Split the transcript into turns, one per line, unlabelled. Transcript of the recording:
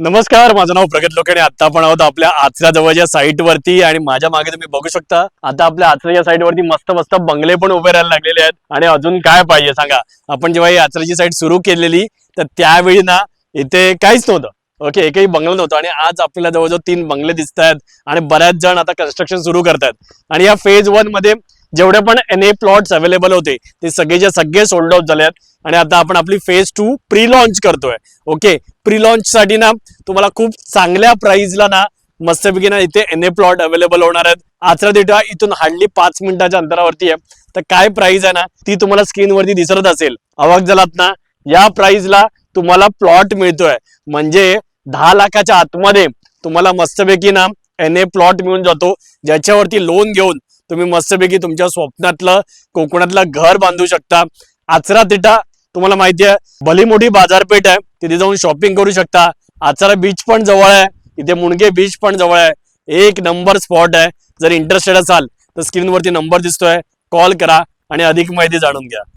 नमस्कार माझं नाव प्रगत लोकांनी. आता आपण आहोत आपल्या आचरा जवळच्या साईट वरती आणि माझ्या मागे तुम्ही बघू शकता आता आपल्या आचऱ्याच्या साईट वरती मस्त मस्त बंगले पण उभे राहायला लागलेले आहेत. आणि अजून काय पाहिजे सांगा. आपण जेव्हा ही आचऱ्याची साईट सुरू केलेली तर त्यावेळी ना इथे काहीच नव्हतं. ओके एकही बंगला नव्हतं. आणि आज आपल्याला जवळजवळ तीन बंगले दिसत आहेत आणि बऱ्याच जण आता कन्स्ट्रक्शन सुरू करतात आणि या फेज वनमध्ये जेवढे पण एन ए प्लॉट्स अवेलेबल होते ते सगळेचे सगळे सोल्ड आउट झाले आहेत आणि आता आपण आपली फेज टू प्री लॉन्च करतोय. ओके प्री लॉन्च साठी ना तुम्हाला खूप चांगल्या प्राईजला ना मस्तपैकी ना इथे एन ए प्लॉट अवेलेबल होणार आहेत. आचरा देठा इथून हार्डली पाच मिनिटाच्या अंतरावरती आहे. तर काय प्राइस आहे ना ती तुम्हाला स्क्रीनवरती दिसत असेल. अवाक झालात ना या प्राइसला तुम्हाला प्लॉट मिळतोय. म्हणजे दहा लाखाच्या आतमध्ये तुम्हाला मस्तपैकी ना एन ए प्लॉट मिळून जातो. ज्याच्यावरती लोन घेऊन तुम्ही मस्तपैकी तुमच्या स्वप्नातलं कोकणातलं घर बांधू शकता. आचरा तिठा तुम्हाला माहिती आहे भली मोठी बाजारपेठ आहे तिथे जाऊन शॉपिंग करू शकता. आचरा बीच पण जवळ आहे इथे मुणगे बीच पण जवळ आहे. एक नंबर स्पॉट आहे. जर इंटरेस्टेड असाल तर स्क्रीनवरती नंबर दिसतोय कॉल करा आणि अधिक माहिती जाणून घ्या.